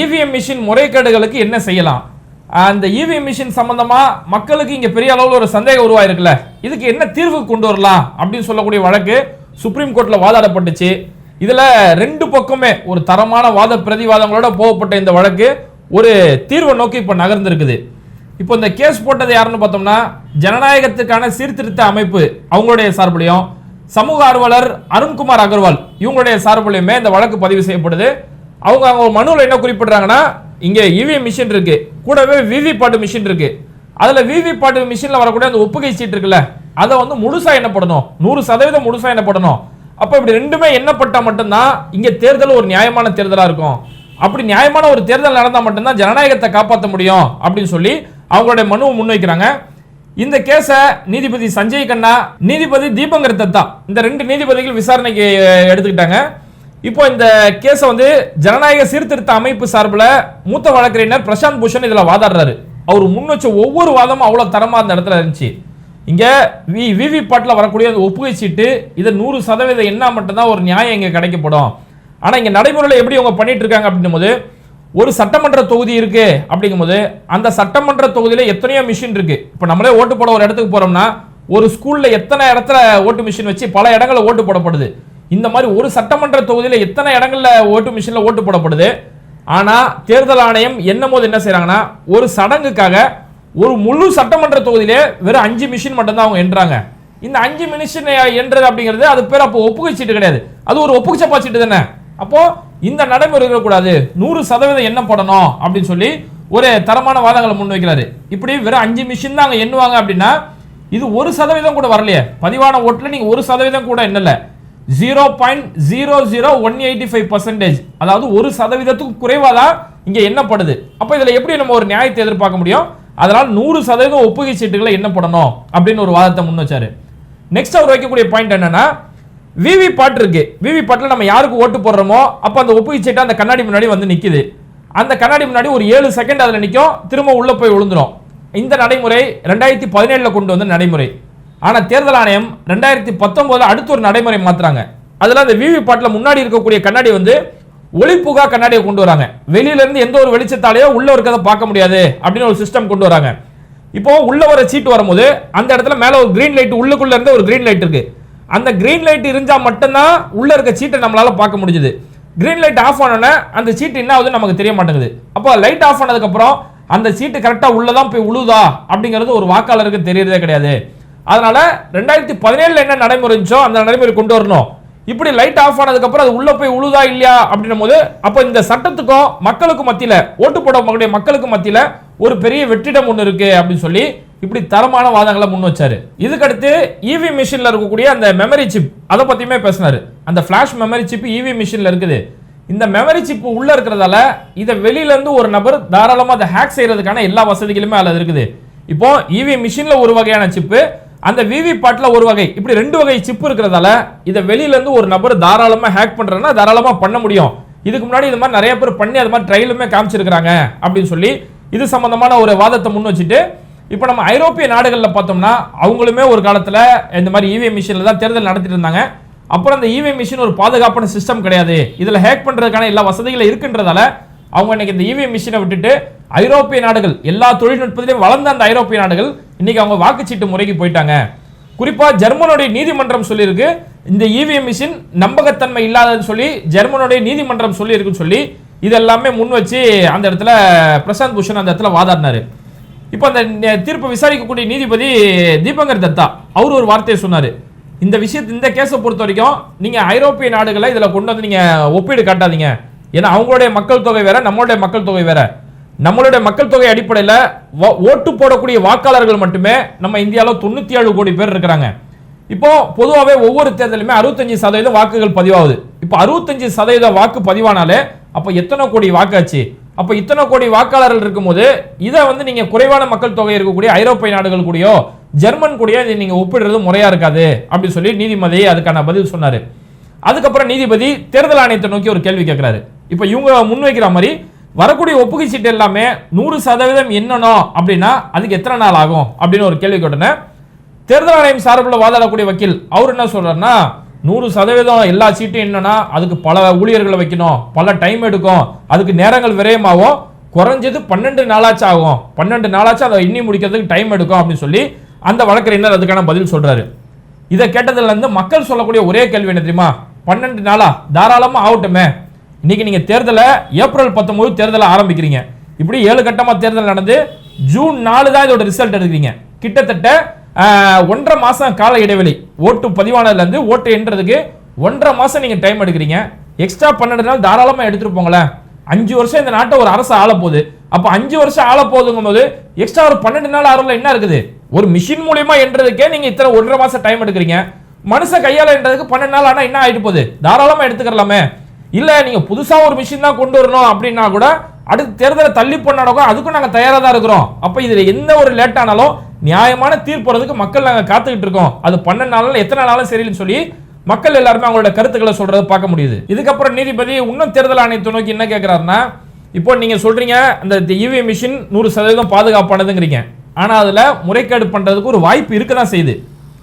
EVM machine முறைகேடுகளுக்கு என்ன செய்யலாம்? அந்த இவிஎம் மிஷின் சம்பந்தமா மக்களுக்கு இங்க பெரிய அளவில் ஒரு சந்தேகம் உருவாயிருக்குல்ல. இதுக்கு என்ன தீர்வு கொண்டு வரலாம் அப்படின்னு சொல்லக்கூடிய வழக்கு சுப்ரீம் கோர்ட்ல வாதாடப்பட்டுச்சு. இதுல ரெண்டு பக்கமே ஒரு தரமான வாத பிரதிவாதங்களோட போகப்பட்ட இந்த வழக்கு ஒரு தீர்வை நோக்கி இப்ப நகர்ந்திருக்குது. இப்போ இந்த கேஸ் போட்டது யாருன்னு பார்த்தோம்னா ஜனநாயகத்துக்கான சீர்திருத்த அமைப்பு அவங்களுடைய சார்புலையும் சமூக ஆர்வலர் அருண்குமார் அகர்வால் இவங்களுடைய சார்புலையுமே இந்த வழக்கு பதிவு செய்யப்படுது. அவங்க அவங்க மனுவில் என்ன குறிப்பிடுறாங்கன்னா இங்கே இவிஎம் மிஷின் இருக்கு. கூடவே விவி பாட்டு மிஷின் இருக்கு. அதில் விவி பாட்டு வரக்கூடிய அந்த ஒப்புகை சீட் இருக்குல்ல அதை வந்து முழுசாக என்னப்படணும் நூறு சதவீதம் முழுசாக என்னப்படணும் அப்போ இப்படி ரெண்டுமே என்னப்பட்டால் மட்டும்தான் இங்கே தேர்தல் ஒரு நியாயமான தேர்தலாக இருக்கும். அப்படி நியாயமான ஒரு தேர்தல் நடந்தால் மட்டும்தான் ஜனநாயகத்தை காப்பாற்ற முடியும் அப்படின்னு சொல்லி அவங்களுடைய மனுவை முன்வைக்கிறாங்க. இந்த கேஸை நீதிபதி சஞ்சய் கண்ணா நீதிபதி தீபங்கர் தத்தா இந்த ரெண்டு நீதிபதிகள் விசாரணைக்கு எடுத்துக்கிட்டாங்க. இப்போ இந்த கேஸை வந்து ஜனநாயக சீர்திருத்த அமைப்பு சார்பில் மூத்த வழக்கறிஞர் பிரசாந்த் பூஷன் இதில் வாதாடுறாரு. அவர் முன் வச்ச ஒவ்வொரு வாதமும் அவ்வளோ தரமாக அந்த இடத்துல இருந்துச்சு. இங்கே வி விவி பாட்டில் வரக்கூடிய அந்த ஒப்புகை சீட்டு இது நூறு சதவீதம் என்ன மட்டும்தான் ஒரு நியாயம் இங்கே கிடைக்கப்படும். ஆனால் இங்கே நடைமுறையில் எப்படி அவங்க பண்ணிட்டு இருக்காங்க அப்படின்னும் போது ஒரு சட்டமன்ற தொகுதி இருக்கு அப்படிங்கும்போது அந்த சட்டமன்ற தொகுதியில் எத்தனையோ மிஷின் இருக்கு. இப்போ நம்மளே ஓட்டு போட ஒரு இடத்துக்கு போறோம்னா ஒரு ஸ்கூல்ல எத்தனை இடத்துல ஓட்டு மிஷின் வச்சு பல இடங்களில் ஓட்டு போடப்படுது. இந்த மாதிரி ஒரு சட்டமன்ற தொகுதியில் எத்தனை இடங்களில் ஓட்டு மிஷினில் ஓட்டு போடப்படுது? ஆனால் தேர்தல் ஆணையம் என்னும் போது என்ன செய்கிறாங்கன்னா ஒரு சடங்குக்காக ஒரு முழு சட்டமன்ற தொகுதியிலே வெறும் அஞ்சு மிஷின் மட்டும்தான் அவங்க எண்றாங்க இந்த அஞ்சு மிஷின் என்றது அப்படிங்கிறது அது பேர் அப்போ ஒப்புகை சீட்டு கிடையாது. அது ஒரு ஒப்புகை சப்பா சீட்டு தானே. அப்போ இந்த நடைமுறை இருக்கக்கூடாது. நூறு சதவீதம் என்ன போடணும் அப்படின்னு சொல்லி ஒரு தரமான வாதங்களை முன்வைக்கிறாரு. இப்படி வெறும் அஞ்சு மிஷின் தான் அங்கே எண்ணுவாங்க அப்படின்னா இது ஒரு சதவீதம் கூட வரலையே. பதிவான ஓட்டுல நீங்க ஒரு சதவீதம் கூட என்னல zero point zero zero one eighty five percentage அதாவது ஒரு சதவீதத்துக்கு குறைவாக தான் இங்கே எண்ணப்படுது. அப்போ இதில் எப்படி நம்ம ஒரு நியாயத்தை எதிர்பார்க்க முடியும்? அதனால் நூறு சதவீதம் ஒப்புகை சீட்டுகளை எண்ணப்படணும் அப்படின்னு ஒரு வாதத்தை முன் வச்சாரு. நெக்ஸ்ட் அவர் வைக்கக்கூடிய பாயிண்ட் என்னன்னா விவி பாட் இருக்கு. விவி பாட்டில் நம்ம யாருக்கு ஓட்டு போடுறோமோ அப்போ அந்த ஒப்புகை சீட்டு அந்த கண்ணாடி முன்னாடி வந்து நிற்குது அந்த கண்ணாடி முன்னாடி ஒரு ஏழு செகண்ட் அதில் நிற்கும் திரும்ப உள்ளே போய் விழுந்துரும். இந்த நடைமுறை ரெண்டாயிரத்தி பதினேழில் கொண்டு வந்த நடைமுறை. ஆனால் தேர்தல் ஆணையம் ரெண்டாயிரத்தி பத்தொன்பதுல அடுத்து ஒரு நடைமுறை மாத்துறாங்க. அதில் அந்த விவி பாட்டில் முன்னாடி இருக்கக்கூடிய கண்ணாடி வந்து ஒளிப்புகா கண்ணாடியை கொண்டு வராங்க. வெளியிலேருந்து எந்த ஒரு வெளிச்சத்தாலேயோ உள்ள இருக்கிறத பார்க்க முடியாது அப்படின்னு ஒரு சிஸ்டம் கொண்டு வராங்க. இப்போ உள்ள வர சீட்டு வரும்போது அந்த இடத்துல மேல ஒரு கிரீன் லைட் உள்ளுக்குள்ள இருந்து ஒரு கிரீன் லைட் இருக்கு. அந்த கிரீன் லைட் இருந்தா மட்டும்தான் உள்ள இருக்க சீட்டை நம்மளால பார்க்க முடிஞ்சது. கிரீன் லைட் ஆஃப் ஆனோடனே அந்த சீட்டு என்ன ஆகுது நமக்கு தெரிய மாட்டேங்குது. அப்போ லைட் ஆஃப் ஆனதுக்கு அப்புறம் அந்த சீட்டு கரெக்டாக உள்ளதான் போய் உழுதா அப்படிங்கிறது ஒரு வாக்காளருக்கு தெரியறதே கிடையாது. அதனால ரெண்டாயிரத்தி பதினேழுல என்ன நடைமுறைச்சோ அந்த நடைமுறை கொண்டு வரணும். இப்படி லைட் ஆஃப் ஆனதுக்கப்புறம் அது உள்ளே போய் உழுதா இல்லையா அப்படின்னும் போது அப்போ இந்த சட்டத்துக்கும் மக்களுக்கும் மத்தியில் ஓட்டு போடக்கூடிய மக்களுக்கு மத்தியில் ஒரு பெரிய வெற்றிடம் ஒன்று இருக்கு அப்படின்னு சொல்லி இப்படி தரமான வாதங்களை முன் வச்சாரு. இதுக்கடுத்து இவி மிஷினில் இருக்கக்கூடிய அந்த மெமரி சிப் அதை பற்றியுமே பேசினார். அந்த ஃப்ளாஷ் மெமரி சிப் இவி மிஷினில் இருக்குது. இந்த மெமரி சிப் உள்ளே இருக்கிறதால இதை வெளியிலேருந்து ஒரு நபர் தாராளமாக அதை ஹேக் செய்கிறதுக்கான எல்லா வசதிகளுமே அதில் இருக்குது. இப்போ இவி மிஷினில் ஒரு வகையான சிப்பு அந்த விவி ஒரு வகை. இப்படி ரெண்டு வகை சிப் இருக்கிறதால இதை வெளியில இருந்து ஒரு நபர் தாராளமா ஹேக் பண்றதுன்னா தாராளமா பண்ண முடியும். இதுக்கு முன்னாடி இது மாதிரி நிறைய பேர் பண்ணி அது மாதிரி ட்ரையலுமே காமிச்சிருக்கிறாங்க அப்படின்னு சொல்லி இது சம்பந்தமான ஒரு வாதத்தை முன் வச்சுட்டு இப்போ நம்ம ஐரோப்பிய நாடுகளில் பார்த்தோம்னா அவங்களுமே ஒரு காலத்தில் இந்த மாதிரி இவிஎம் மிஷினில் தான் தேர்தல் நடத்திட்டு இருந்தாங்க. அப்புறம் அந்த இவிஎம் மிஷின் ஒரு பாதுகாப்பான சிஸ்டம் கிடையாது. இதில் ஹேக் பண்ணுறதுக்கான எல்லா வசதிகளும் இருக்குன்றதால அவங்க இன்னைக்கு இந்த இவிஎம் மிஷினை விட்டுட்டு ஐரோப்பிய நாடுகள் எல்லா தொழில்நுட்பத்திலையும் வளர்ந்த அந்த ஐரோப்பிய நாடுகள் இன்னைக்கு அவங்க வாக்குச்சீட்டு முறைக்கு போயிட்டாங்க. குறிப்பாக ஜெர்மனுடைய நீதிமன்றம் சொல்லியிருக்கு. இந்த இவிஎம் மிஷின் நம்பகத்தன்மை இல்லாததுன்னு சொல்லி ஜெர்மனுடைய நீதிமன்றம் சொல்லியிருக்குன்னு சொல்லி இதெல்லாமே முன் வச்சு அந்த இடத்துல பிரசாந்த் பூஷன் அந்த இடத்துல வாதாடினாரு. இப்போ அந்த தீர்ப்பு விசாரிக்கக்கூடிய நீதிபதி தீபங்கர் தத்தா அவர் ஒரு வார்த்தையை சொன்னார். இந்த விஷயத்து இந்த கேஸை பொறுத்த வரைக்கும் நீங்கள் ஐரோப்பிய நாடுகளை இதில் கொண்டு வந்து நீங்கள் ஒப்பீடு காட்டாதீங்க. ஏன்னா அவங்களுடைய மக்கள் தொகை வேற நம்மளுடைய மக்கள் தொகை வேற. நம்மளுடைய மக்கள் தொகை அடிப்படையில் ஓட்டு போடக்கூடிய வாக்காளர்கள் மட்டுமே நம்ம இந்தியாவில் தொண்ணூற்றி ஏழு கோடி பேர் இருக்கிறாங்க. இப்போ பொதுவாகவே ஒவ்வொரு தேர்தலுமே அறுபத்தஞ்சு சதவீதம் வாக்குகள் பதிவாகுது. இப்போ அறுபத்தஞ்சு சதவீத வாக்கு பதிவானாலே அப்போ எத்தனை கோடி வாக்காச்சு? அப்போ இத்தனை கோடி வாக்காளர்கள் இருக்கும்போது இதை வந்து நீங்கள் குறைவான மக்கள் தொகை இருக்கக்கூடிய ஐரோப்பிய நாடுகள் கூடயோ ஜெர்மன் கூடயோ இதை நீங்கள் ஒப்பிடுறது முறையாக இருக்காது அப்படின்னு சொல்லி நீதிமதி அதுக்கான பதில் சொன்னார். அதுக்கப்புறம் நீதிபதி தேர்தல் ஆணையத்தை நோக்கி ஒரு கேள்வி கேட்குறாரு. இப்போ இவங்க முன்வைக்கிற மாதிரி வரக்கூடிய ஒப்புகை சீட்டு எல்லாமே நூறு சதவீதம் என்னணும் அப்படின்னா அதுக்கு எத்தனை நாள் ஆகும் அப்படின்னு ஒரு கேள்வி கேட்டேன் தேர்தல் ஆணையம் சார்பில் வாதாடக்கூடிய வக்கீல் அவர் என்ன சொல்றாருன்னா நூறு சதவீதம் எல்லா சீட்டும் என்னன்னா அதுக்கு பல ஊழியர்களை வைக்கணும் பல டைம் எடுக்கும் அதுக்கு நேரங்கள் விரயமாகும் குறைஞ்சது பன்னெண்டு நாளாச்சும் ஆகும். பன்னெண்டு நாளாச்சும் அதை எண்ணி முடிக்கிறதுக்கு டைம் எடுக்கும் அப்படின்னு சொல்லி அந்த வழக்கறிஞர் அதுக்கான பதில் சொல்றாரு. இதை கேட்டதுல இருந்து மக்கள் சொல்லக்கூடிய ஒரே கேள்வி என்ன தெரியுமா? பன்னெண்டு நாளா? தாராளமாக ஆகட்டுமே. இன்னைக்கு நீங்க தேர்தலை ஏப்ரல் பத்தொன்பது தேர்தலை ஆரம்பிக்கிறீங்க. இப்படி ஏழு கட்டமா தேர்தல் நடந்து ஜூன் நாலு தான் இதோட ரிசல்ட் எடுக்கிறீங்க. கிட்டத்தட்ட ஒன்றரை மாசம் கால இடைவெளி. ஓட்டு பதிவானதுல இருந்து ஓட்டு எண்றதுக்கு ஒன்றரை மாசம் நீங்க டைம் எடுக்கிறீங்க. எக்ஸ்ட்ரா பன்னெண்டு நாள் தாராளமா எடுத்துட்டு போங்களேன். அஞ்சு வருஷம் இந்த நாட்டை ஒரு அரசு ஆள போகுது அப்ப அஞ்சு வருஷம் ஆள போகுதுங்கும் போது எக்ஸ்ட்ரா ஒரு பன்னெண்டு நாள் ஆறுல என்ன இருக்குது? ஒரு மிஷின் மூலியமா என்றதுக்கே நீங்க இத்தனை ஒன்றரை மாசம் டைம் எடுக்கிறீங்க. மனுஷ கையால என்றதுக்கு பன்னெண்டு நாள் ஆனா என்ன ஆயிட்டு போகுது? தாராளமா எடுத்துக்கலாமே. இல்லை நீங்கள் புதுசாக ஒரு மிஷின் தான் கொண்டு வரணும் அப்படின்னா கூட அடுத்த தேர்தலை தள்ளி பண்ணாடக்கோ அதுக்கும் நாங்கள் தயாராக தான் இருக்கிறோம். அப்போ இதில் எந்த ஒரு லேட் ஆனாலும் நியாயமான தீர்ப்புறதுக்கு மக்கள் நாங்கள் காத்துக்கிட்டு இருக்கோம். அது பன்னெண்டு நாளும் எத்தனை நாளும் சரின்னு சொல்லி மக்கள் எல்லாருமே அவங்களோட கருத்துக்களை சொல்கிறத பார்க்க முடியுது. இதுக்கப்புறம் நீதிபதி இன்னும் தேர்தல் ஆணையத்தை நோக்கி என்ன கேட்கிறாருன்னா இப்போ நீங்க சொல்றீங்க அந்த இவிஎம் மிஷின் நூறு சதவீதம் பாதுகாப்பானதுங்கிறீங்க. ஆனா அதுல முறைகேடு பண்றதுக்கு ஒரு வாய்ப்பு இருக்க தான் செய்யுது.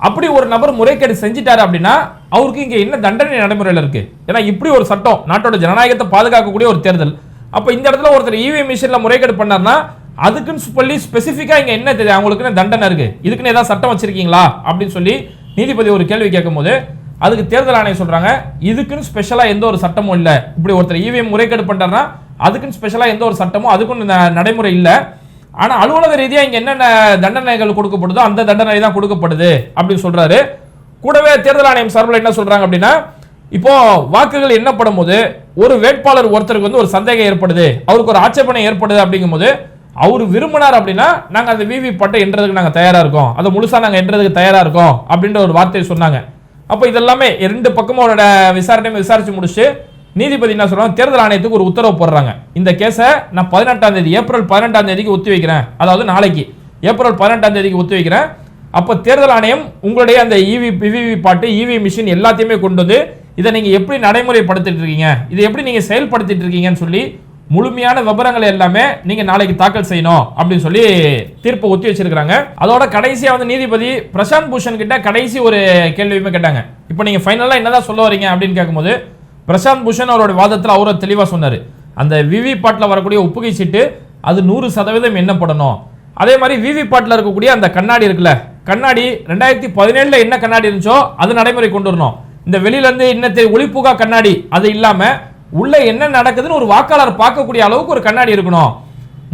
அப்படி ஒரு நபர் முறைகேடு செஞ்சிட்டாரு அப்படின்னா அவருக்கு இங்க என்ன தண்டனை நடைமுறையில் இருக்கு? ஏன்னா இப்படி ஒரு சட்டம் நாட்டோட ஜனநாயகத்தை பாதுகாக்கக்கூடிய ஒரு தேர்தல். அப்ப இந்த இடத்துல ஒருத்தர் இவிஎம் மிஷின்ல முறைகேடு பண்ணார்னா அதுக்குன்னு சொல்லி ஸ்பெசிஃபிக்கா இங்க என்ன தெரியும் அவங்களுக்குன்னு தண்டனை இருக்கு? இதுக்குன்னு ஏதாவது சட்டம் வச்சிருக்கீங்களா? அப்படின்னு சொல்லி நீதிபதி ஒரு கேள்வி கேட்கும்போது அதுக்கு தேர்தல் ஆணையம் சொல்றாங்க இதுக்குன்னு ஸ்பெஷலா எந்த ஒரு சட்டமும் இல்லை. இப்படி ஒருத்தர் இவிஎம் முறைகேடு பண்றாருன்னா அதுக்குன்னு ஸ்பெஷலா எந்த ஒரு சட்டமும் அதுக்கும் நடைமுறை இல்லை. ஆனால் அலுவலக ரீதியாக இங்கே என்னென்ன தண்டனைகள் கொடுக்கப்படுதோ அந்த தண்டனை தான் கொடுக்கப்படுது அப்படின்னு சொல்கிறாரு கூடவே தேர்தல் ஆணையம் சார்பில் என்ன சொல்கிறாங்க அப்படின்னா இப்போ வாக்குகள் எண்ணப்படும் போது ஒரு வேட்பாளர் ஒருத்தருக்கு வந்து ஒரு சந்தேகம் ஏற்படுது அவருக்கு ஒரு ஆட்சேபனை ஏற்படுது அப்படிங்கும்போது அவர் விரும்பினார் அப்படின்னா நாங்கள் அந்த விவி பட்டை எண்றதுக்கு நாங்கள் தயாராக இருக்கோம். அதை முழுசாக நாங்கள் எண்றதுக்கு தயாராக இருக்கோம் அப்படின்ற ஒரு வார்த்தையை சொன்னாங்க. அப்போ இதெல்லாமே ரெண்டு பக்கமும் அவரோட விசாரணையும் விசாரிச்சு முடிச்சு நீதிபதி என்ன சொல்றாங்க? தேர்தல் ஆணையத்துக்கு ஒரு உத்தரவு போடுறாங்க. இந்த கேஸை நான் பதினெட்டாம் தேதி ஏப்ரல் பதினெட்டாம் தேதிக்கு ஒத்தி வைக்கிறேன். அதாவது நாளைக்கு. ஏப்ரல் பதினெட்டாம் தேதிக்கு ஒத்தி வைக்கிறேன். அப்போ தேர்தல் ஆணையம் உங்களுடைய அந்த இவி பிவிவி பாட்டு இவி மிஷின் எல்லாத்தையுமே கொண்டு வந்து இதை நீங்கள் எப்படி நடைமுறைப்படுத்திட்டு இருக்கீங்க? இதை எப்படி நீங்கள் செயல்படுத்திட்டு இருக்கீங்கன்னு சொல்லி முழுமையான விவரங்கள் எல்லாமே நீங்க நாளைக்கு தாக்கல் செய்யணும் அப்படின்னு சொல்லி தீர்ப்பை ஒத்தி வச்சிருக்காங்க அதோட கடைசியா வந்து நீதிபதி பிரசாந்த் பூஷன் கிட்ட கடைசி ஒரு கேள்வியுமே கேட்டாங்க. இப்போ நீங்க ஃபைனலா என்னதான் சொல்ல வரீங்க அப்படின்னு கேட்கும்போது பிரசாந்த் பூஷன் அவரோட வாதத்தில் அவரும் தெளிவாக சொன்னார். அந்த விவி பாட்டில் வரக்கூடிய ஒப்புகை சீட்டு அது நூறு சதவீதம் எண்ணப்படணும். அதே மாதிரி விவி பாட்டில் இருக்கக்கூடிய அந்த கண்ணாடி இருக்குல்ல கண்ணாடி ரெண்டாயிரத்தி பதினேழில் என்ன கண்ணாடி இருந்துச்சோ அது நடைமுறை கொண்டு வரணும். இந்த வெளியிலேருந்து இன்னத்தை ஒளிப்புகா கண்ணாடி அது இல்லாமல் உள்ளே என்ன நடக்குதுன்னு ஒரு வாக்காளர் பார்க்கக்கூடிய அளவுக்கு ஒரு கண்ணாடி இருக்கணும்.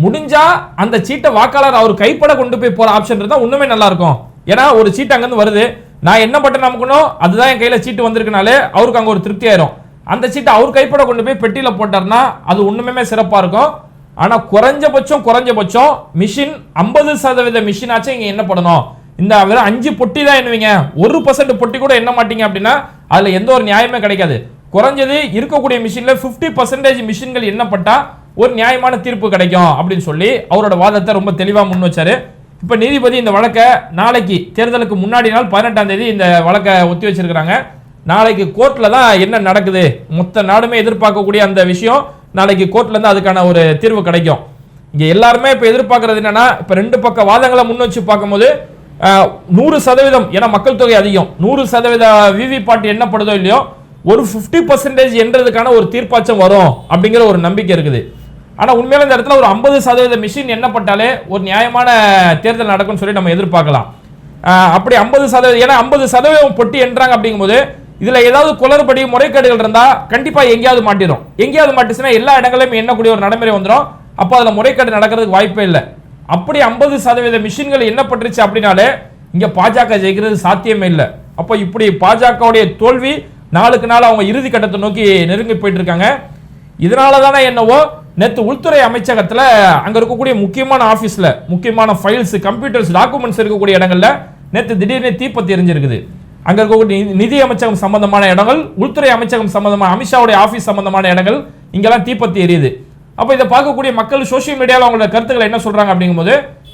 முடிஞ்சா அந்த சீட்டை வாக்காளர் அவர் கைப்பட கொண்டு போய் போகிற ஆப்ஷன் இருந்தால் இன்னுமே நல்லா இருக்கும். ஏன்னா ஒரு சீட்டு அங்கேருந்து வருது. நான் என்ன பட்டன் அமுக்கணும்? அதுதான் என் கையில் சீட்டு வந்திருக்கனாலே அவருக்கு அங்கே ஒரு திருப்தி ஆயிரும். அந்த சீட்டை அவர் கைப்பட கொண்டு போய் பெட்டியில் போட்டார்னா அது ஒன்றுமே சிறப்பாக இருக்கும். ஆனால் குறைஞ்சபட்சம் குறைஞ்சபட்சம் மிஷின் ஐம்பது சதவீத மிஷின் ஆச்சும் என்ன பண்ணணும்? இந்த வெறும் அஞ்சு பொட்டி தான் என்னவீங்க ஒரு பர்சன்ட் பொட்டி கூட என்ன மாட்டீங்க அப்படின்னா அதில் எந்த ஒரு நியாயமே கிடைக்காது. குறைஞ்சது இருக்கக்கூடிய மிஷினில் ஃபிஃப்டி பர்சன்டேஜ் மிஷின்கள் என்னப்பட்டால் ஒரு நியாயமான தீர்ப்பு கிடைக்கும் அப்படின்னு சொல்லி அவரோட வாதத்தை ரொம்ப தெளிவாக முன் வச்சாரு. இப்போ நீதிபதி இந்த வழக்கை நாளைக்கு தேர்தலுக்கு முன்னாடி நாள் பதினெட்டாம் தேதி இந்த வழக்கை ஒத்தி வச்சிருக்கிறாங்க. நாளைக்கு கோர்ட்டில் தான் என்ன நடக்குது? மொத்த நாடுமே எதிர்பார்க்கக்கூடிய அந்த விஷயம் நாளைக்கு கோர்ட்டில் இருந்து அதுக்கான ஒரு தீர்வு கிடைக்கும். இங்கே எல்லாருமே இப்போ எதிர்பார்க்கறது என்னன்னா இப்போ ரெண்டு பக்க வாதங்களை முன் வச்சு பார்க்கும்போது நூறு சதவீதம் ஏன்னா மக்கள் தொகை அதிகம் நூறு சதவீத விவி பாட்டு என்னப்படுதோ இல்லையோ ஒரு 50% பர்சன்டேஜ் என்றதுக்கான ஒரு தீர்ப்பாச்சம் வரும் அப்படிங்கிற ஒரு நம்பிக்கை இருக்குது. ஆனால் உண்மையில இந்த இடத்துல ஒரு ஐம்பது சதவீத மிஷின் எண்ணப்பட்டாலே ஒரு நியாயமான தேர்தல் நடக்கும்னு சொல்லி நம்ம எதிர்பார்க்கலாம். அப்படி ஐம்பது சதவீதம் ஏன்னா ஐம்பது சதவீதம் பொட்டி என்றாங்க அப்படிங்கும்போது இதுல ஏதாவது குளறுபடி முறைகேடுகள் இருந்தா கண்டிப்பா எங்கேயாவது மாட்டிடும் எங்கேயாவது மாட்டிச்சுன்னா எல்லா இடங்களையும் எண்ணக்கூடிய ஒரு நடைமுறை வந்துடும் அப்போ அதுல முறைகேடு நடக்கிறதுக்கு வாய்ப்பே இல்லை. அப்படி ஐம்பது சதவீத மிஷின்கள் என்ன பண்ணிருச்சு அப்படின்னாலே இங்க பாஜக ஜெயிக்கிறது சாத்தியமே இல்லை. அப்போ இப்படி பாஜகவுடைய தோல்வி நாளுக்கு நாள் அவங்க இறுதி கட்டத்தை நோக்கி நெருங்கி போயிட்டு இருக்காங்க இதனால தானே என்னவோ நேற்று உள்துறை அமைச்சகத்தில் அங்கே இருக்கக்கூடிய முக்கியமான ஆஃபீஸில் முக்கியமான ஃபைல்ஸ் கம்ப்யூட்டர்ஸ் டாக்குமெண்ட்ஸ் இருக்கக்கூடிய இடங்களில் நேற்று திடீர்னு தீப்பத்தி எரிஞ்சிருக்குது. அங்க இருக்கக்கூடிய நிதி- அமைச்சகம் சம்பந்தமான இடங்கள் உள்துறை அமைச்சகம் சம்பந்தமான அமித்ஷாவுடைய ஆபீஸ் சம்பந்தமான இடங்கள் இங்கெல்லாம் தீப்பத்தி எரியுது. அப்ப இதை பார்க்கக்கூடிய மக்கள் சோஷியல் மீடியாவில் அவங்களோட கருத்துக்களை என்ன சொல்றாங்க அப்படிங்கும்போது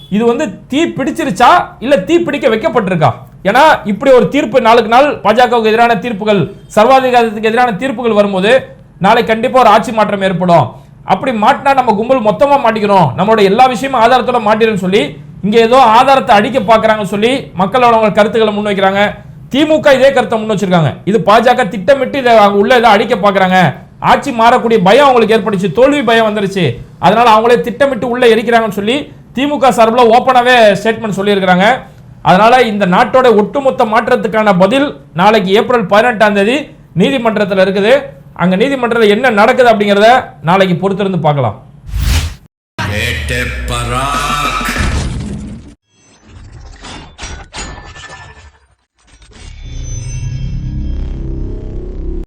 இது வந்து தீ பிடிச்சிருச்சா இல்ல தீ பிடிக்க வைக்கப்பட்டிருக்கா? ஏன்னா இப்படி ஒரு தீர்ப்பு நாளுக்கு நாள் பாஜகவுக்கு எதிரான தீர்ப்புகள் சர்வாதிகாரத்துக்கு எதிரான தீர்ப்புகள் வரும்போது நாளை கண்டிப்பா ஒரு ஆட்சி மாற்றம் ஏற்படும். அப்படி மாட்டினா நம்ம கும்பல் மொத்தமா மாட்டிக்கிறோம். நம்மளோட எல்லா விஷயமும் ஆதாரத்தோட மாட்டிடும் சொல்லி இங்க ஏதோ ஆதாரத்தை அடிக்க பாக்குறாங்கன்னு சொல்லி மக்களோட அவங்க கருத்துக்களை முன்வைக்கிறாங்க. திமுக இதே கருத்தை முன் வச்சிருக்காங்க. இது பாஜக திட்டமிட்டு இதை உள்ள இதை அடிக்க பாக்குறாங்க. ஆட்சி மாறக்கூடிய பயம் அவங்களுக்கு ஏற்பட்டுச்சு. தோல்வி பயம் வந்துருச்சு. அதனால அவங்களே திட்டமிட்டு உள்ள எரிக்கிறாங்கன்னு சொல்லி திமுக சார்பில் ஓப்பனாகவே ஸ்டேட்மெண்ட் சொல்லியிருக்கிறாங்க. அதனால இந்த நாட்டோட ஒட்டுமொத்த மாற்றத்துக்கான பதில் நாளைக்கு ஏப்ரல் பதினெட்டாம் தேதி நீதிமன்றத்தில் இருக்குது. அங்க நீதிமன்றத்தில் என்ன நடக்குது அப்படிங்கிறத நாளைக்கு பொறுத்திருந்து பார்க்கலாம். பராக்